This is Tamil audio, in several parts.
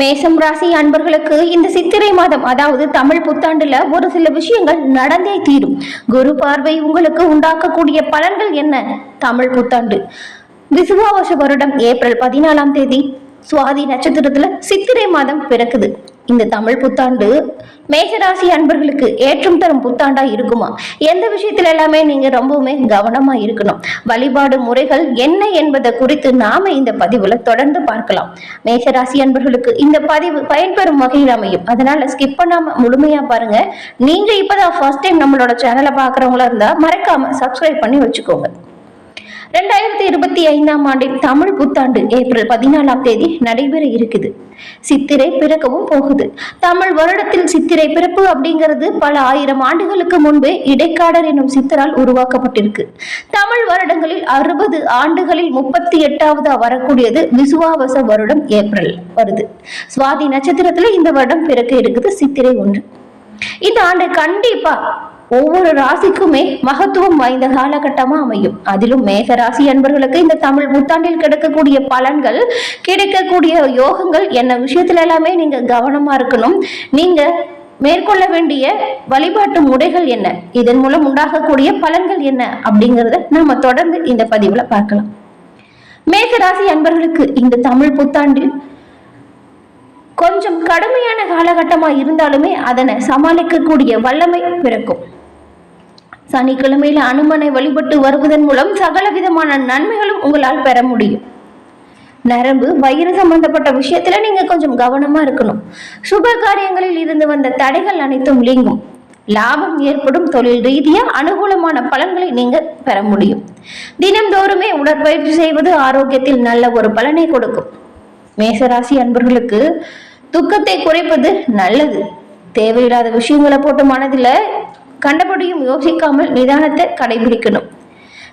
மேசம் ராசி அன்பர்களுக்கு இந்த சித்திரை மாதம் அதாவது தமிழ் புத்தாண்டுல ஒரு சில விஷயங்கள் நடந்தே தீரும். குரு பார்வை உங்களுக்கு உண்டாக்கக்கூடிய பலன்கள் என்ன? தமிழ் புத்தாண்டு. விசுவாவச வருடம் ஏப்ரல் பதினாலாம் தேதி. சுவாதி நட்சத்திரத்துல சித்திரை மாதம் பிறக்குது. இந்த தமிழ் புத்தாண்டு மேஷராசி அன்பர்களுக்கு ஏற்றம் தரும் புத்தாண்டா இருக்குமா? எந்த விஷயத்துல எல்லாமே நீங்க ரொம்பவுமே கவனமா இருக்கணும். வழிபாடு முறைகள் என்ன என்பதை குறித்து நாம இந்த பதிவுல தொடர்ந்து பார்க்கலாம். மேஷராசி அன்பர்களுக்கு இந்த பதிவு பயன்பெறும் வகையில் அமையும். அதனால ஸ்கிப் பண்ணாம முழுமையா பாருங்க. நீங்க இப்பதான் ஃபர்ஸ்ட் டைம் நம்மளோட சேனலை பாக்குறவங்களா இருந்தா மறக்காம சப்ஸ்கிரைப் பண்ணி வச்சுக்கோங்க. ரெண்டாயிரத்தி இருபத்தி ஐந்தாம் ஆண்டில் தமிழ் புத்தாண்டு ஏப்ரல் பதினாலாம் தேதி நடைபெற இருக்குது. சித்திரை பிறக்கவும் போகுது. தமிழ் வருடத்தில் சித்திரை பிறப்பு அப்படிங்கிறது பல ஆயிரம் ஆண்டுகளுக்கு முன்பே இடைக்காடர் என்னும் சித்தரால் உருவாக்கப்பட்டிருக்கு. தமிழ் வருடங்களில் அறுபது ஆண்டுகளில் முப்பத்தி எட்டாவது வரக்கூடியது விசுவாவச வருடம் ஏப்ரல் வருது. சுவாதி நட்சத்திரத்துல இந்த வருடம் பிறக்க இருக்குது சித்திரை ஒன்று. இந்த ஆண்டு கண்டிப்பா ஒவ்வொரு ராசிக்குமே மகத்துவம் வாய்ந்த காலகட்டமா அமையும். அதிலும் மேக ராசி அன்பர்களுக்கு இந்த தமிழ் புத்தாண்டில் கிடைக்கக்கூடிய பலன்கள் கிடைக்கக்கூடிய யோகங்கள் என்ன விஷயத்துல எல்லாமே நீங்க கவனமா இருக்கணும். நீங்க மேற்கொள்ள வேண்டிய வழிபாட்டு முறைகள் என்ன? இதன் மூலம் உண்டாகக்கூடிய பலன்கள் என்ன? அப்படிங்கறத நம்ம தொடர்ந்து இந்த பதிவுல பார்க்கலாம். மேகராசி அன்பர்களுக்கு இந்த தமிழ் புத்தாண்டில் கொஞ்சம் கடுமையான காலகட்டமாக இருந்தாலுமே அதனை சமாளிக்கக்கூடிய வல்லமை பிறக்கும். சனிக்கிழமையில அனுமனை வழிபட்டு வருவதன் மூலம் சகல விதமான நன்மைகளும் உங்களால் பெற முடியும். நரம்பு வயிறு சம்பந்தப்பட்ட விஷயத்துல நீங்க கொஞ்சம் கவனமா இருக்கணும். சுப காரியங்களில் இருந்து வந்த தடைகள் அனைத்தும் நீங்கும். லாபம் ஏற்படும் தொழில் ரீதியா அனுகூலமான பலன்களை நீங்க பெற முடியும். தினம்தோறுமே உடற்பயிற்சி செய்வது ஆரோக்கியத்தில் நல்ல ஒரு பலனை கொடுக்கும். மேசராசி அன்பர்களுக்கு துக்கத்தை குறைப்பது நல்லது. தேவையில்லாத விஷயங்களை போட்டு மனதில் கண்டபடியும் யோசிக்காமல் நிதானத்தை கடைபிடிக்கணும்.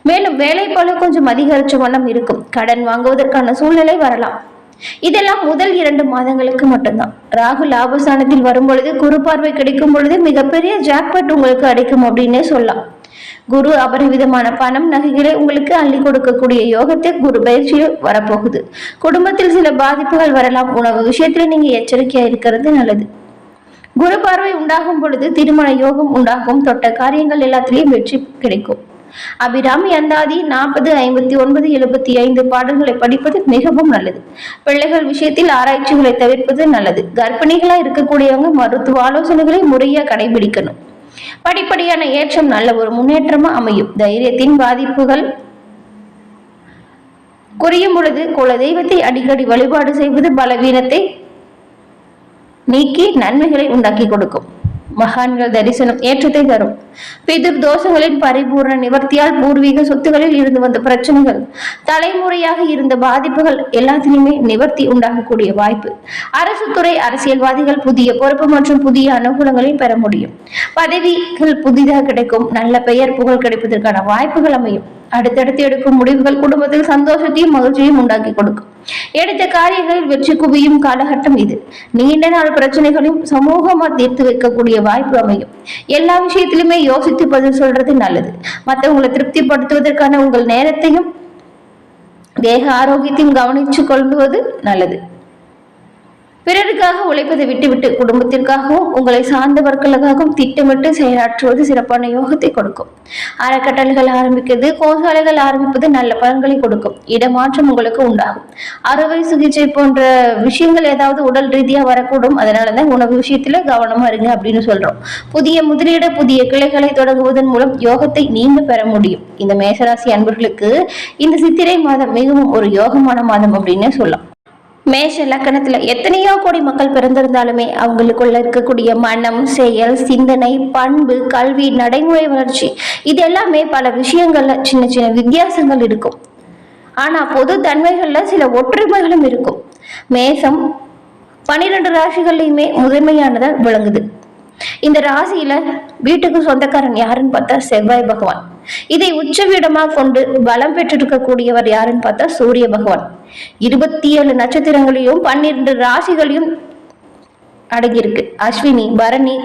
மேலும் வேலைப்பளு கொஞ்சம் அதிகரிச்ச வண்ணம் இருக்கும். கடன் வாங்குவதற்கான சூழ்நிலை வரலாம். இதெல்லாம் முதல் இரண்டு மாதங்களுக்கு மட்டும்தான். ராகு லாபஸ்தானத்தில் வரும் பொழுது குறு பார்வை கிடைக்கும் பொழுது மிகப்பெரிய ஜாக்பட் உங்களுக்கு அடைக்கும் அப்படின்னே சொல்லலாம். குரு அபரிவிதமான பணம் நகைகளை உங்களுக்கு அள்ளி கொடுக்கக்கூடிய யோகத்தை குரு பயிற்சியில் வரப்போகுது. குடும்பத்தில் சில பாதிப்புகள் வரலாம். உணவு விஷயத்துல நீங்க எச்சரிக்கையா இருக்கிறது நல்லது. குரு பார்வை உண்டாகும் பொழுது திருமண யோகம் உண்டாகும். தொட்ட காரியங்கள் எல்லாத்திலையும் வெற்றி கிடைக்கும். அபிராமி அந்தாதி நாற்பது ஐம்பத்தி ஒன்பது எழுபத்தி ஐந்து பாடல்களை படிப்பது மிகவும் நல்லது. பிள்ளைகள் விஷயத்தில் ஆராய்ச்சிகளை தவிர்ப்பது நல்லது. கர்ப்பிணிகளா இருக்கக்கூடியவங்க மருத்துவ ஆலோசனைகளை முறையா கடைபிடிக்கணும். படிப்படியான ஏற்றம் நல்ல ஒரு முன்னேற்றமா அமையும். தைரியத்தின் பாதிப்புகள். குறையும் பொழுது குல தெய்வத்தை அடிக்கடி வழிபாடு செய்வது பலவீனத்தை நீக்கி நன்மைகளை உண்டாக்கி கொடுக்கும். மகான்கள் தரிசனம் ஏற்றத்தை தரும். பிதிர் தோஷங்களின் பரிபூர்ண நிவர்த்தியால் பூர்வீக சொத்துகளில் இருந்து வந்த பிரச்சனைகள் தலைமுறையாக இருந்த பாதிப்புகள் எல்லாத்திலுமே நிவர்த்தி உண்டாகக்கூடிய வாய்ப்பு. அரசு துறை அரசியல்வாதிகள் புதிய பொறுப்பு மற்றும் புதிய அனுகூலங்களை பெற முடியும். பதவிகள் புதிதாக கிடைக்கும் நல்ல பெயர் புகழ் கிடைப்பதற்கான வாய்ப்புகள் அமையும். அடுத்தடுத்து எடுக்கும் முடிவுகள் குடும்பத்தில் சந்தோஷத்தையும் மகிழ்ச்சியும் உண்டாக்கி கொடுக்கும். எடுத்த காரியங்களில் வெற்றி குவியும் காலகட்டம் இது. நீண்ட நாள் பிரச்சனைகளையும் சமூகமா தீர்த்து வைக்கக்கூடிய வாய்ப்பு அமையும். எல்லா விஷயத்திலுமே யோசித்து பதில் சொல்றது நல்லது. மற்றவங்களை திருப்திப்படுத்துவதற்கான உங்கள் நேரத்தையும் தேக ஆரோக்கியத்தையும் கவனிச்சு கொள்வது நல்லது. பிறருக்காக உழைப்பதை விட்டுவிட்டு குடும்பத்திற்காகவும் உங்களை சார்ந்தவர்களுக்காகவும் திட்டமிட்டு செயலாற்றுவது சிறப்பான யோகத்தை கொடுக்கும். அறக்கட்டளைகள் ஆரம்பிக்கிறது கோசாலைகள் ஆரம்பிப்பது நல்ல பலன்களை கொடுக்கும். இடமாற்றம் உங்களுக்கு உண்டாகும். அறுவை சிகிச்சை போன்ற விஷயங்கள் ஏதாவது உடல் ரீதியா வரக்கூடும். அதனால தான் உணவு விஷயத்துல கவனமா இருங்க அப்படின்னு சொல்றோம். புதிய முதலீடு புதிய கிளைகளை தொடங்குவதன் மூலம் யோகத்தை நீங்க பெற முடியும். இந்த மேசராசி அன்பர்களுக்கு இந்த சித்திரை மாதம் மிகவும் ஒரு யோகமான மாதம் அப்படின்னு சொல்லலாம். மேஷ லக்கணத்துல எத்தனையோ கோடி மக்கள் பிறந்திருந்தாலுமே அவங்களுக்குள்ள இருக்கக்கூடிய மனம் செயல் சிந்தனை பண்பு கல்வி நடைமுறை வளர்ச்சி இது எல்லாமே பல விஷயங்கள்ல சின்ன சின்ன வித்தியாசங்கள் இருக்கும். ஆனா பொது தன்மைகள்ல சில ஒற்றுமைகளும் இருக்கும். மேசம் பனிரெண்டு ராசிகள்லையுமே முதன்மையானதா விளங்குது. இந்த ராசியில வீட்டுக்கு சொந்தக்காரன் யாருன்னு பார்த்தா செவ்வாய் பகவான். இதை உச்சவீடமாக கொண்டு பலம் பெற்றிருக்கக்கூடியவர் யாருன்னு பார்த்தா சூரிய பகவான். இருபத்தி ஏழு நட்சத்திரங்களையும் பன்னிரண்டு ராசிகளையும் அடங்கியிருக்கு. அஸ்வினி பரணி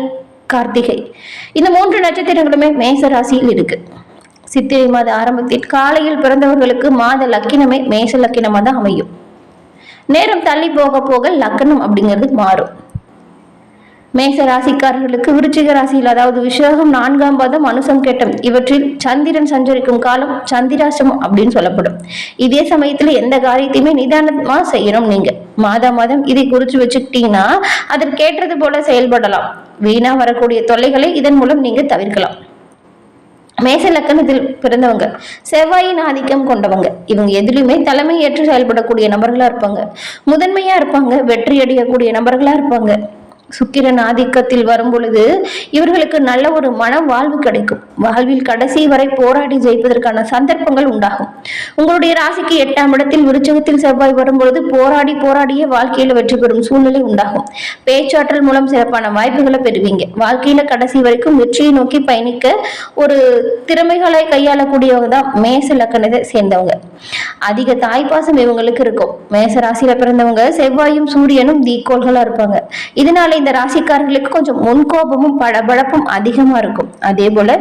கார்த்திகை. இந்த மூன்று நட்சத்திரங்களுமே மேச ராசியில் இருக்கு. சித்திரை மாத ஆரம்பத்தில் காலையில் பிறந்தவர்களுக்கு மாத லக்கினமே மேச லக்கினமாக தான் அமையும். நேரம் தள்ளி போக போக லக்கணம் அப்படிங்கிறது மாறும். மேச ராசிக்காரர்களுக்கு விருச்சிக ராசியில் அதாவது விசாகம் நான்காம் பாதம் அனுசம் கேட்டம். இவற்றில் சந்திரன் சஞ்சரிக்கும் காலம் சந்திராசிரமம் அப்படின்னு சொல்லப்படும். இதே சமயத்துல எந்த காரியத்தையுமே நிதானமா செய்யணும் நீங்க. மாதா மாதம் இதை குறிச்சு வச்சுக்கிட்டீங்கன்னா அதற்கேற்றது போல செயல்படலாம். வீணா வரக்கூடிய தொல்லைகளை இதன் மூலம் நீங்க தவிர்க்கலாம். மேச லக்கணத்தில் பிறந்தவங்க செவ்வாயின் ஆதிக்கம் கொண்டவங்க. இவங்க எதிலுமே தலைமை ஏற்று செயல்படக்கூடிய நபர்களா இருப்பாங்க. முதன்மையா இருப்பாங்க வெற்றி அடையக்கூடிய நபர்களா இருப்பாங்க. சுக்கிரன் ஆதிக்கத்தில் வரும் பொழுது இவர்களுக்கு நல்ல ஒரு மன வாழ்வு கிடைக்கும். வாழ்வில் கடைசி வரை போராடி ஜெயிப்பதற்கான சந்தர்ப்பங்கள் உண்டாகும். உங்களுடைய ராசிக்கு எட்டாம் இடத்தில் விருச்சகத்தில் செவ்வாய் வரும்பொழுது போராடி போராடிய வாழ்க்கையில வெற்றி பெறும் சூழ்நிலை உண்டாகும். பேச்சாற்றல் மூலம் சிறப்பான வாய்ப்புகளை பெறுவீங்க. வாழ்க்கையில கடைசி வரைக்கும் வெற்றியை நோக்கி பயணிக்க ஒரு திறமைகளை கையாளக்கூடியவங்க தான் மேச லக்கணத்தை சேர்ந்தவங்க. அதிக தாய்ப்பாசம் இவங்களுக்கு இருக்கும். மேச ராசியில பிறந்தவங்க செவ்வாயும் சூரியனும் தீக்கோள்களா இருப்பாங்க. இதனால இந்த ராசிக்காரர்களுக்கு கொஞ்சம் முன்கோபமும் படபடப்பும் அதிகமா இருக்கும். அதே போல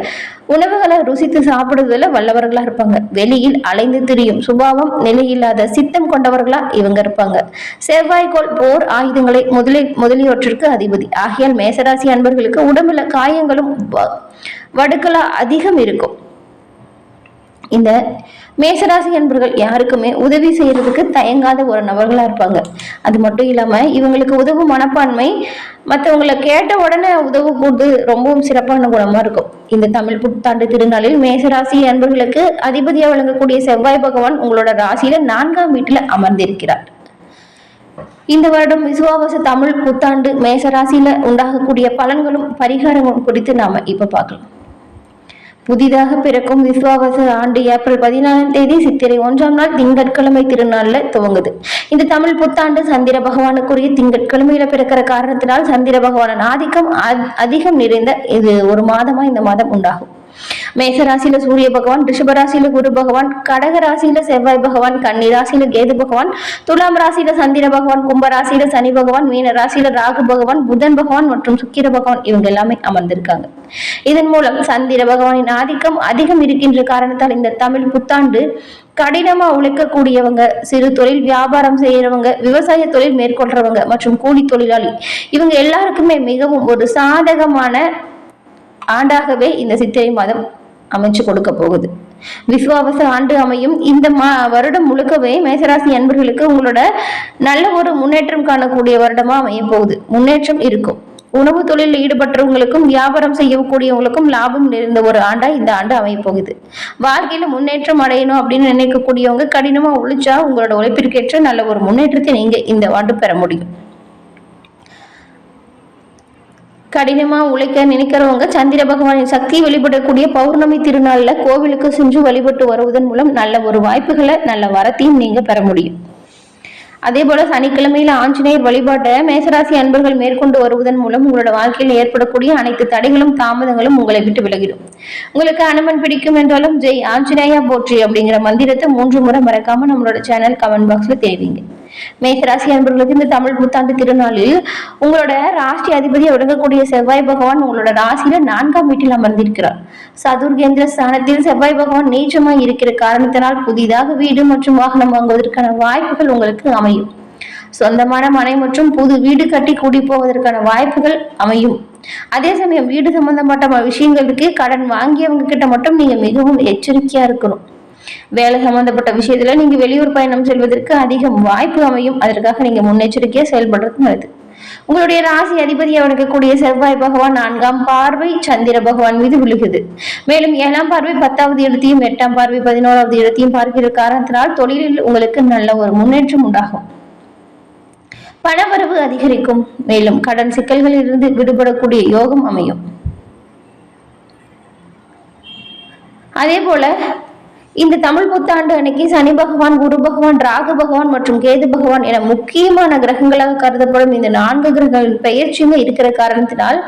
உணவுகளை ருசித்து சாப்பிடுவதில் வல்லவர்களா இருப்பாங்க. வெளியில் அலைந்து திரியும் சுபாவம் நிலையில்லாத சித்தம் கொண்டவர்களா இவங்க இருப்பாங்க. செவ்வாய்க்கோள் போர் ஆயுதங்களை முதலி முதலியவற்றிற்கு அதிபதி. ஆகையால் மேசராசி அன்பர்களுக்கு உடம்புல காயங்களும் வடுக்கலா வடுக்களா அதிகம் இருக்கும். இந்த மேசராசி அன்பர்கள் யாருக்குமே உதவி செய்யறதுக்கு தயங்காத ஒரு நபர்களா இருப்பாங்க. அது மட்டும் இல்லாம இவங்களுக்கு உதவும் மனப்பான்மை மற்றவங்களை கேட்ட உடனே உதவக்கூடு ரொம்பவும் சிறப்பான குணமா இருக்கும். இந்த தமிழ் புத்தாண்டு திருநாளில் மேசராசி அன்பர்களுக்கு அதிபதியா வழங்கக்கூடிய செவ்வாய் பகவான் உங்களோட ராசியில நான்காம் வீட்டுல அமர்ந்திருக்கிறார். இந்த வருடம் விசுவாவச தமிழ் புத்தாண்டு மேசராசியில உண்டாகக்கூடிய பலன்களும் பரிகாரங்களும் குறித்து நாம இப்ப பார்க்கலாம். புதிதாக பிறக்கும் விஸ்வாவச ஆண்டு ஏப்ரல் பதினாலாம் தேதி சித்திரை ஒன்றாம் நாள் திங்கட்கிழமை திருநாள்ல துவங்குது. இந்த தமிழ் புத்தாண்டு சந்திர பகவானுக்குரிய திங்கட்கிழமையில பிறக்கிற காரணத்தினால் சந்திர பகவானின் ஆதிக்கம் அ- அதிகம் நிறைந்த இது ஒரு மாதமா இந்த மாதம் உண்டாகும். மேசராசியில சூரிய பகவான் ரிஷபராசியில குரு பகவான் கடக ராசியில செவ்வாய் பகவான் கன்னி ராசியில கேது பகவான் துலாம் ராசியில சந்திர பகவான் கும்பராசியில சனி பகவான் மீன ராசியில ராகு பகவான் புதன் பகவான் மற்றும் சுக்கிர பகவான் இவங்க எல்லாமே அமர்ந்திருக்காங்க. இதன் மூலம் சந்திர பகவானின் ஆதிக்கம் அதிகம் இருக்கின்ற காரணத்தால் இந்த தமிழ் புத்தாண்டு கடினமா உழைக்கக்கூடியவங்க சிறு தொழில் வியாபாரம் செய்யறவங்க விவசாய தொழில் மேற்கொள்றவங்க மற்றும் கூலி தொழிலாளி இவங்க எல்லாருக்குமே மிகவும் ஒரு சாதகமான ஆண்டாகவே இந்த சித்திரை மாதம் அமைச்சு கொடுக்க போகுது. விஸ்வாவச ஆண்டு அமையும். இந்த மா வருடம் முழுக்கவே மேசராசி அன்பர்களுக்கு உங்களோட நல்ல ஒரு முன்னேற்றம் காணக்கூடிய வருடமா அமைய போகுது. முன்னேற்றம் இருக்கும். உணவு தொழிலில் ஈடுபட்டவங்களுக்கும் வியாபாரம் செய்யக்கூடியவங்களுக்கும் லாபம் நிறைந்த ஒரு ஆண்டா இந்த ஆண்டு அமைய போகுது. வாழ்க்கையில முன்னேற்றம் அடையணும் அப்படின்னு நினைக்கக்கூடியவங்க கடினமா உழைச்சா உங்களோட உழைப்பிற்கேற்ற நல்ல ஒரு முன்னேற்றத்தை நீங்க இந்த ஆண்டு பெற முடியும். கடினமாக உழைக்க நினைக்கிறவங்க சந்திர பகவானின் சக்தி வெளிப்படக்கூடிய பௌர்ணமி திருநாளில் கோவிலுக்கு சென்று வழிபட்டு வருவதன் மூலம் நல்ல ஒரு வாய்ப்புகளை நல்ல வரத்தையும் நீங்கள் பெற முடியும். அதே போல சனிக்கிழமையில ஆஞ்சநேயர் வழிபாட்டை மேசராசி அன்பர்கள் மேற்கொண்டு வருவதன் மூலம் உங்களோட வாழ்க்கையில் ஏற்படக்கூடிய அனைத்து தடைகளும் தாமதங்களும் உங்களை விட்டு விலகிடும். உங்களுக்கு அனுமன் பிடிக்கும் என்றாலும் ஜெய் ஆஞ்சநேயா போற்றி அப்படிங்கிற மந்திரத்தை மூன்று முறை மறக்காம நம்மளோட சேனல் கமெண்ட் பாக்ஸ்ல தெரிவிங்க. மேசராசி அன்பர்களுக்கு இந்த தமிழ் புத்தாண்டு திருநாளில் உங்களோட ராசி அதிபதியை விளங்கக்கூடிய செவ்வாய் பகவான் உங்களோட ராசியில நான்காம் வீட்டில் அமர்ந்திருக்கிறார். சதுர்கேந்திர ஸ்தானத்தில் செவ்வாய் பகவான் நீச்சமாய் இருக்கிற காரணத்தினால் புதிதாக வீடு மற்றும் வாகனம் வாங்குவதற்கான வாய்ப்புகள் உங்களுக்கு அமையும். சொந்தமான மனை மற்றும் புது வீடு கட்டி கூடி போவதற்கான வாய்ப்புகள் அமையும். அதே சமயம் வீடு சம்பந்தப்பட்ட விஷயங்களுக்கு கடன் வாங்கியவங்க கிட்ட மட்டும் நீங்க மிகவும் எச்சரிக்கையா இருக்கணும். வேலை சம்பந்தப்பட்ட விஷயத்துல நீங்க வெளியூர் பயணம் செல்வதற்கு அதிகம் வாய்ப்பு அமையும். அதற்காக நீங்க முன்னெச்சரிக்கையா செயல்படுறது நல்லது. உங்களுடைய ராசி அதிபதி அவனுக்கு கூடிய செவ்வாய் பகவான் நான்காம் பார்வை சந்திர பகவான் மீது விழுகுது மேலும் ஏழாம் பார்வை பத்தாவது இடத்தையும் எட்டாம் பார்வை பதினோராவது இடத்தையும் பார்க்கிற காரணத்தினால் தொழிலில் உங்களுக்கு நல்ல ஒரு முன்னேற்றம் உண்டாகும். பணவரவு அதிகரிக்கும். மேலும் கடன் சிக்கல்களில் இருந்து விடுபடக்கூடிய யோகம் அமையும். அதே போல இந்த தமிழ் புத்தாண்டு அன்னைக்கு சனி பகவான் குரு பகவான் ராகு பகவான் மற்றும் கேது பகவான் என முக்கியமான கிரகங்களாக கருதப்படும் இந்த நான்கு கிரகங்கள் பெயர்ச்சியுமே இருக்கிற காரணத்தினால்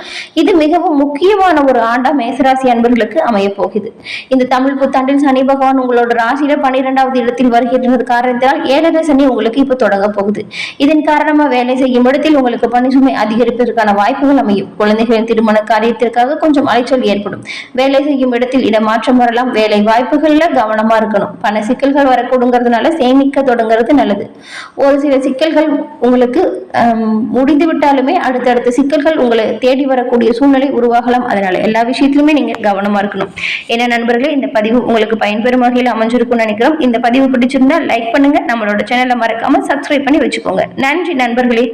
இது மிகவும் முக்கியமான ஒரு ஆண்டா மேசராசி அன்பர்களுக்கு அமைய போகுது. இந்த தமிழ் புத்தாண்டில் சனி பகவான் உங்களோட ராசியில பன்னிரெண்டாவது இடத்தில் வருகின்ற காரணத்தினால் ஏழரை சனி உங்களுக்கு இப்ப தொடங்க போகுது. இதன் காரணமா வேலை செய்யும் இடத்தில் உங்களுக்கு பணி சுமை அதிகரிப்பதற்கான வாய்ப்புகள் அமையும். குழந்தைகளின் திருமண காரியத்திற்காக கொஞ்சம் அலைச்சல் ஏற்படும். வேலை செய்யும் இடத்தில் இடமாற்றம் வரலாம். வேலை வாய்ப்புகள்ல கவனம் கவனமா இருக்கணும். பண சிக்கல்கள் வரக்கூடுங்கிறதுனால சேமிக்க தொடங்குறது நல்லது. ஒரு சில சிக்கல்கள் உங்களுக்கு முடிந்து விட்டாலுமே அடுத்தடுத்த சிக்கல்கள் உங்களை தேடி வரக்கூடிய சூழ்நிலை உருவாகலாம். அதனால எல்லா விஷயத்திலுமே நீங்க கவனமா இருக்கணும். என்ன நண்பர்களே இந்த பதிவு உங்களுக்கு பயன்பெறும் வகையில் அமைஞ்சிருக்கும்னு நினைக்கிறோம். இந்த பதிவு பிடிச்சிருந்தா லைக் பண்ணுங்க. நம்மளோட சேனலை மறக்காம சப்ஸ்கிரைப் பண்ணி வச்சுக்கோங்க. நன்றி நண்பர்களே.